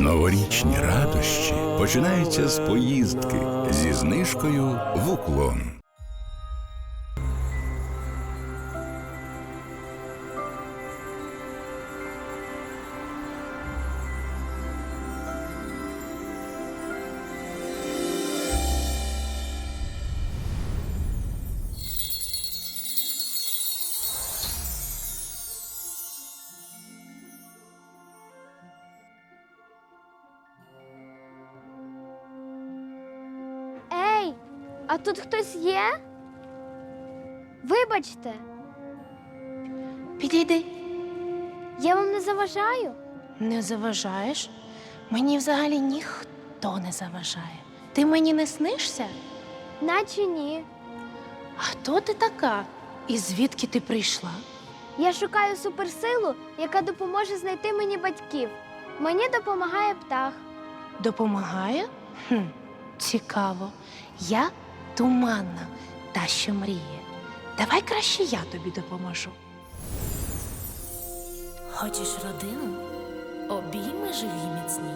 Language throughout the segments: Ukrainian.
Новорічні радощі починаються з поїздки зі знижкою в уклон. А тут хтось є? Вибачте, Підійди. я вам не заважаю. Не заважаєш? Мені взагалі ніхто не заважає. Ти мені не снишся? Наче ні. А хто ти така? І звідки ти прийшла? Я шукаю суперсилу, яка допоможе знайти мені батьків. Мені допомагає птах. Допомагає? Хм, цікаво. Я туманна, та що мріє. Давай краще я тобі допоможу. Хочеш родину? Обійми живі міцні.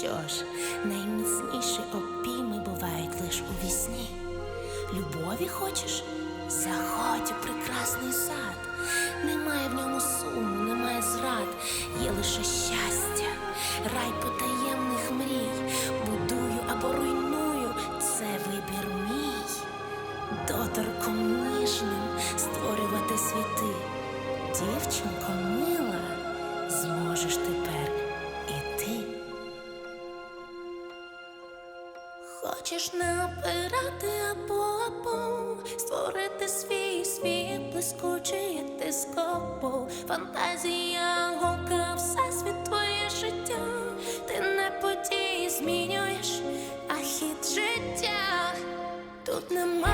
Що ж, найміцніші обійми бувають лиш у вісні. Любові хочеш? Заходь у прекрасний сад. Немає Доторком ніжним створювати світи. Дівчинко мила, зможеш тепер і ти. Хочеш не опирати або або створити свій світ блискучий як дископо. Фантазія голка, всесвіт твоє життя. Ти не події змінюєш, а хід життя. Тут немає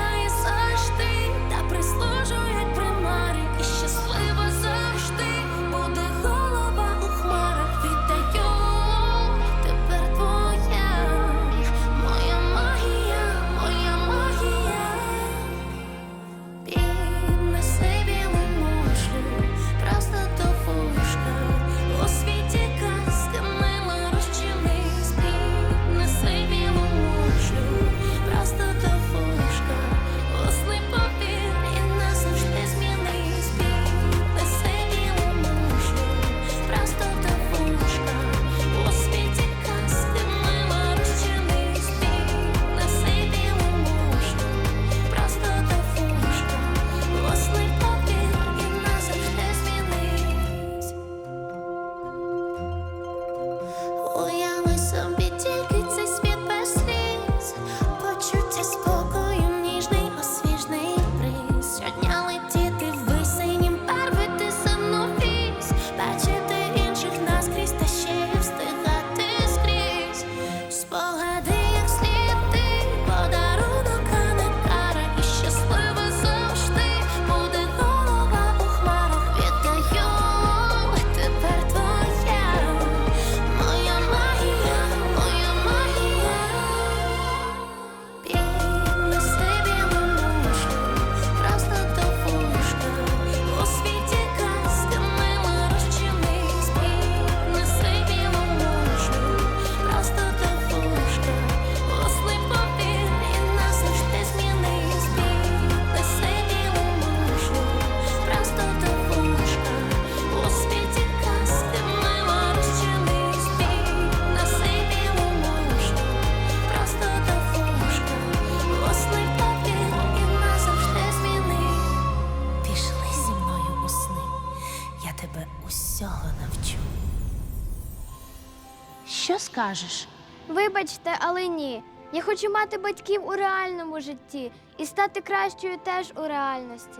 Що скажеш? Вибачте, але ні. Я хочу мати батьків у реальному житті і стати кращою теж у реальності.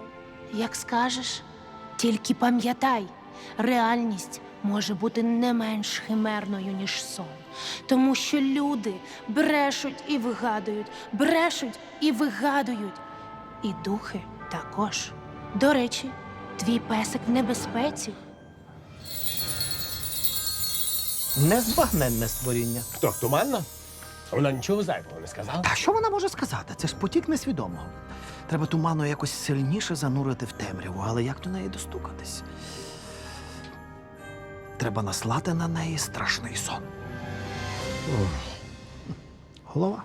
Як скажеш, тільки пам'ятай, реальність може бути не менш химерною, ніж сон. Тому що люди брешуть і вигадують, брешуть і вигадують. І духи також. До речі, твій песик в небезпеці. Незбагненне створіння. Хто туманна? Вона нічого зайвого не сказала. Та що вона може сказати? Це ж потік несвідомого. Треба туману якось сильніше занурити в темряву, але як до неї достукатись? Треба наслати на неї страшний сон. Голова.